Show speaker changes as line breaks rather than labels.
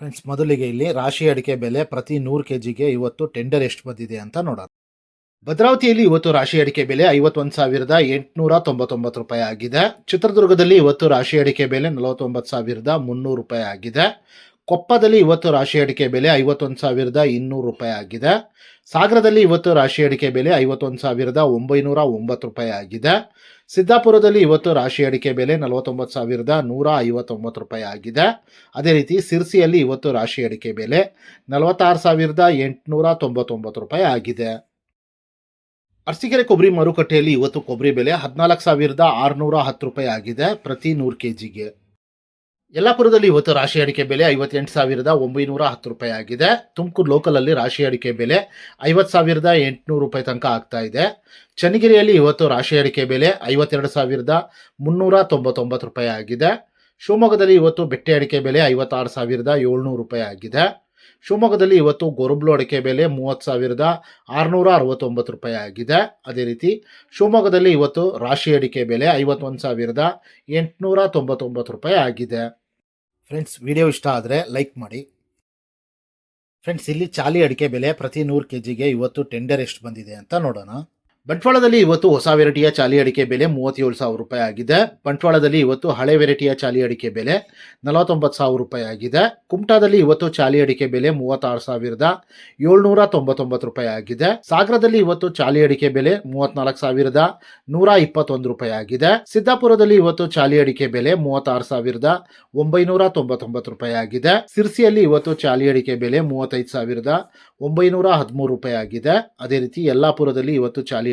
Friends ಮೊದಲಿಗೆ ಇಲ್ಲಿ ರಾಶಿ ಅಡಿಕೆ ಬೆಲೆ ಪ್ರತಿ ನೂರು ಕೆ ಜಿಗೆ ಇವತ್ತು ಟೆಂಡರ್ ಎಷ್ಟು ಬಂದಿದೆ ಅಂತ ನೋಡೋಣ. ಭದ್ರಾವತಿಯಲ್ಲಿ ಇವತ್ತು ರಾಶಿ ಅಡಿಕೆ ಬೆಲೆ ಐವತ್ತೊಂದು ಸಾವಿರದ ಎಂಟುನೂರ ತೊಂಬತ್ತೊಂಬತ್ತು ರೂಪಾಯಿ ಆಗಿದೆ. ಚಿತ್ರದುರ್ಗದಲ್ಲಿ ಇವತ್ತು ರಾಶಿ ಅಡಿಕೆ ಬೆಲೆ ನಲವತ್ತೊಂಬತ್ತು ಸಾವಿರದ ಮುನ್ನೂರು ರೂಪಾಯಿ ಆಗಿದೆ. ಕೊಪ್ಪದಲ್ಲಿ ಇವತ್ತು ರಾಶಿ ಅಡಿಕೆ ಬೆಲೆ ಐವತ್ತೊಂದು ಸಾವಿರದ ಇನ್ನೂರು ರೂಪಾಯಿ ಆಗಿದೆ. ಸಾಗರದಲ್ಲಿ ಇವತ್ತು ರಾಶಿ ಅಡಿಕೆ ಬೆಲೆ ಐವತ್ತೊಂದು ಸಾವಿರದ ಒಂಬೈನೂರ ಒಂಬತ್ತು ರೂಪಾಯಿ ಆಗಿದೆ. ಸಿದ್ದಾಪುರದಲ್ಲಿ ಇವತ್ತು ರಾಶಿ ಅಡಿಕೆ ಬೆಲೆ ನಲವತ್ತೊಂಬತ್ತು ಸಾವಿರದ ನೂರ ಐವತ್ತೊಂಬತ್ತು ರೂಪಾಯಿ ಆಗಿದೆ. ಅದೇ ರೀತಿ ಸಿರ್ಸಿಯಲ್ಲಿ ಇವತ್ತು ರಾಶಿ ಅಡಿಕೆ ಬೆಲೆ ನಲವತ್ತಾರು ಸಾವಿರದ ಎಂಟುನೂರ ತೊಂಬತ್ತೊಂಬತ್ತು ರೂಪಾಯಿ ಆಗಿದೆ. ಅರಸೀಕೆರೆ ಕೊಬ್ಬರಿ ಮಾರುಕಟ್ಟೆಯಲ್ಲಿ ಇವತ್ತು ಕೊಬ್ಬರಿ ಬೆಲೆ ಹದಿನಾಲ್ಕು ಸಾವಿರದ ಆರುನೂರ ಹತ್ತು ರೂಪಾಯಿ ಆಗಿದೆ ಪ್ರತಿ ನೂರು ಕೆ ಜಿಗೆ ಯಲ್ಲಾಪುರದಲ್ಲಿ ಇವತ್ತು ರಾಶಿ ಅಡಿಕೆ ಬೆಲೆ ಐವತ್ತೆಂಟು ಸಾವಿರದ ಒಂಬೈನೂರ ಹತ್ತು ರೂಪಾಯಿ ಆಗಿದೆ. ತುಮಕೂರು ಲೋಕಲಲ್ಲಿ ರಾಶಿ ಅಡಿಕೆ ಬೆಲೆ ಐವತ್ತು ಸಾವಿರದ ಎಂಟುನೂರು ರೂಪಾಯಿ ತನಕ ಆಗ್ತಾ ಇದೆ. ಚನ್ನಗಿರಿಯಲ್ಲಿ ಇವತ್ತು ರಾಶಿ ಅಡಿಕೆ ಬೆಲೆ ಐವತ್ತೆರಡು ಸಾವಿರದ ಮುನ್ನೂರ ತೊಂಬತ್ತೊಂಬತ್ತು ರೂಪಾಯಿ ಆಗಿದೆ. ಶಿವಮೊಗ್ಗದಲ್ಲಿ ಇವತ್ತು ಬೆಟ್ಟೆ ಅಡಿಕೆ ಬೆಲೆ ಐವತ್ತಾರು ಸಾವಿರದ ಏಳ್ನೂರು ರೂಪಾಯಿ ಆಗಿದೆ. ಶಿವಮೊಗ್ಗದಲ್ಲಿ ಇವತ್ತು ಗೊರಬ್ಲು ಅಡಿಕೆ ಬೆಲೆ ಮೂವತ್ತು ಸಾವಿರದ ಆರುನೂರ ಅರವತ್ತೊಂಬತ್ತು ರೂಪಾಯಿ ಆಗಿದೆ. ಅದೇ ರೀತಿ ಶಿವಮೊಗ್ಗದಲ್ಲಿ ಇವತ್ತು ರಾಶಿ ಅಡಿಕೆ ಬೆಲೆ ಐವತ್ತೊಂದು ಸಾವಿರದ ಎಂಟುನೂರ ತೊಂಬತ್ತೊಂಬತ್ತು ರೂಪಾಯಿ ಆಗಿದೆ. ಫ್ರೆಂಡ್ಸ್ ವಿಡಿಯೋ ಇಷ್ಟ ಆದರೆ ಲೈಕ್ ಮಾಡಿ. ಫ್ರೆಂಡ್ಸ್ ಇಲ್ಲಿ ಚಾಲಿ ಅಡಿಕೆ ಬೆಲೆ ಪ್ರತಿ ನೂರು ಕೆ ಜಿಗೆ ಇವತ್ತು ಟೆಂಡರ್ ಎಷ್ಟು ಬಂದಿದೆ ಅಂತ ನೋಡೋಣ. ಬಂಟ್ವಾಳದಲ್ಲಿ ಇವತ್ತು ಹೊಸ ವೆರೈಟಿಯ ಚಾಲಿ ಅಡಿಕೆ ಬೆಲೆ ಮೂವತ್ತೇಳು ಸಾವಿರ ರೂಪಾಯಿ ಆಗಿದೆ. ಬಂಟ್ವಾಳದಲ್ಲಿ ಇವತ್ತು ಹಳೆ ವೆರೈಟಿಯ ಚಾಲಿ ಅಡಿಕೆ ಬೆಲೆ ನಲವತ್ತೊಂಬತ್ತು ಸಾವಿರ ರೂಪಾಯಿ ಆಗಿದೆ. ಕುಮಟಾದಲ್ಲಿ ಇವತ್ತು ಚಾಲಿ ಅಡಿಕೆ ಬೆಲೆ ಮೂವತ್ತಾರು ಸಾವಿರದ ಏಳ್ನೂರ ತೊಂಬತ್ತೊಂಬತ್ತು ರೂಪಾಯಿ ಆಗಿದೆ. ಸಾಗರದಲ್ಲಿ ಇವತ್ತು ಚಾಲಿ ಅಡಿಕೆ ಬೆಲೆ ಮೂವತ್ನಾಲ್ಕು ಸಾವಿರದ ನೂರ ಇಪ್ಪತ್ತೊಂದು ರೂಪಾಯಿ ಆಗಿದೆ. ಸಿದ್ದಾಪುರದಲ್ಲಿ ಇವತ್ತು ಚಾಲಿ ಅಡಿಕೆ ಬೆಲೆ ಮೂವತ್ತಾರು ಸಾವಿರದ ಒಂಬೈನೂರ ತೊಂಬತ್ತೊಂಬತ್ತು ರೂಪಾಯಿ ಆಗಿದೆ. ಸಿರ್ಸಿಯಲ್ಲಿ ಇವತ್ತು ಚಾಲಿ ಅಡಿಕೆ ಬೆಲೆ ಮೂವತ್ತೈದು ಸಾವಿರದ ಒಂಬೈನೂರ ಹದಿಮೂರು ರೂಪಾಯಿ ಆಗಿದೆ. ಅದೇ ರೀತಿ ಯಲ್ಲಾಪುರದಲ್ಲಿ ಇವತ್ತು ಚಾಲಿ